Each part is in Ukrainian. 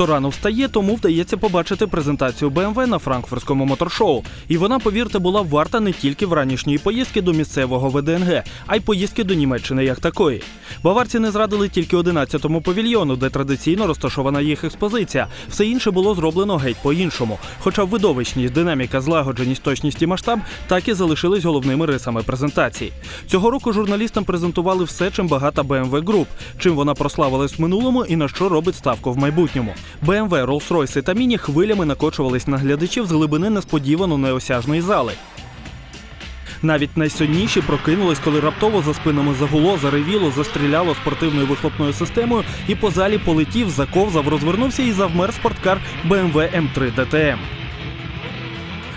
Хто рано встає, тому вдається побачити презентацію BMW на франкфуртському моторшоу. І вона, повірте, була варта не тільки в ранішньої поїздки до місцевого ВДНГ, а й поїздки до Німеччини як такої. Баварці не зрадили тільки 11-му павільйону, де традиційно розташована їх експозиція. Все інше було зроблено геть по-іншому. Хоча видовищність, динаміка, злагодженість, точність і масштаб так і залишились головними рисами презентації. Цього року журналістам презентували все, чим багата BMW Group, чим вона прославилась в минулому і на що робить ставку в майбутньому. BMW, Rolls-Royce та Міні хвилями накочувались на глядачів з глибини несподівано неосяжної зали. Навіть найсильніші прокинулись, коли раптово за спинами загуло, заревіло, застріляло спортивною вихлопною системою, і по залі полетів, заковзав, розвернувся і завмер спорткар BMW M3 DTM.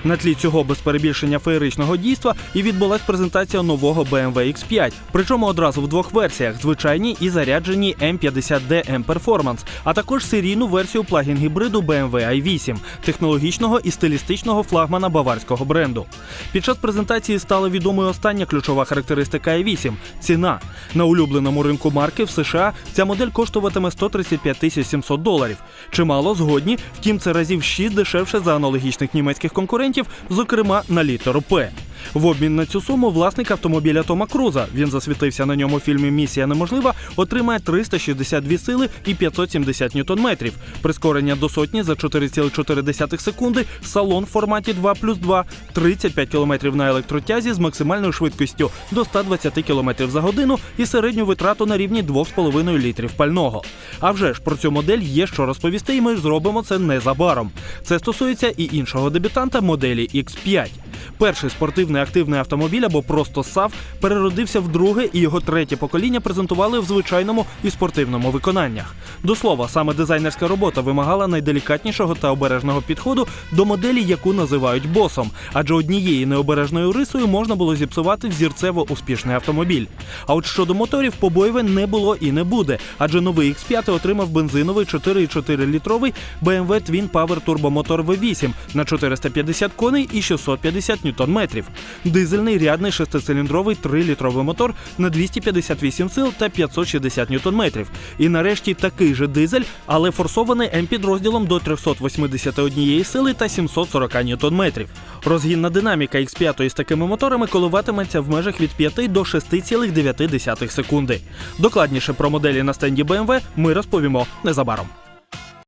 На тлі цього без перебільшення феєричного дійства і відбулась презентація нового BMW X5. Причому одразу в двох версіях: звичайній і зарядженій M50D M Performance, а також серійну версію плагін гібриду BMW i8, технологічного і стилістичного флагмана баварського бренду. Під час презентації стала відомою остання ключова характеристика i8 ціна. На улюбленому ринку марки в США ця модель коштуватиме 135 тисяч 700 доларів. Чимало згодні, втім, це разів 6 дешевше за аналогічних німецьких конкурентів, зокрема на літеру П. В обмін на цю суму власник автомобіля Тома Круза, він засвітився на ньому в фільмі Місія неможлива, отримає 362 сили і 570 ньютон-метрів, прискорення до сотні за 4,4 секунди, салон в форматі 2 плюс 2, 35 км на електротязі з максимальною швидкістю до 120 км за годину і середню витрату на рівні 2,5 літрів пального. А вже ж про цю модель є що розповісти, і ми зробимо це незабаром. Це стосується і іншого дебютанта моделі X5. Перший спортивний активний автомобіль або просто САВ переродився вдруге, і його третє покоління презентували в звичайному і спортивному виконаннях. До слова, саме дизайнерська робота вимагала найделікатнішого та обережного підходу до моделі, яку називають босом, адже однією необережною рисою можна було зіпсувати взірцево успішний автомобіль. А от щодо моторів, побоїве не було і не буде, адже новий X5 отримав бензиновий 4,4 літровий BMW Twin Power турбомотор V8 на 450 коней і 650 ньютон-метрів. Дизельний рядний шестициліндровий 3-літровий мотор на 258 сил та 560 ньютон-метрів. І нарешті такий же дизель, але форсований М-підрозділом до 381 сили та 740 ньютон-метрів. Розгінна динаміка X5 з такими моторами коливатиметься в межах від 5 до 6,9 секунди. Докладніше про моделі на стенді BMW ми розповімо незабаром.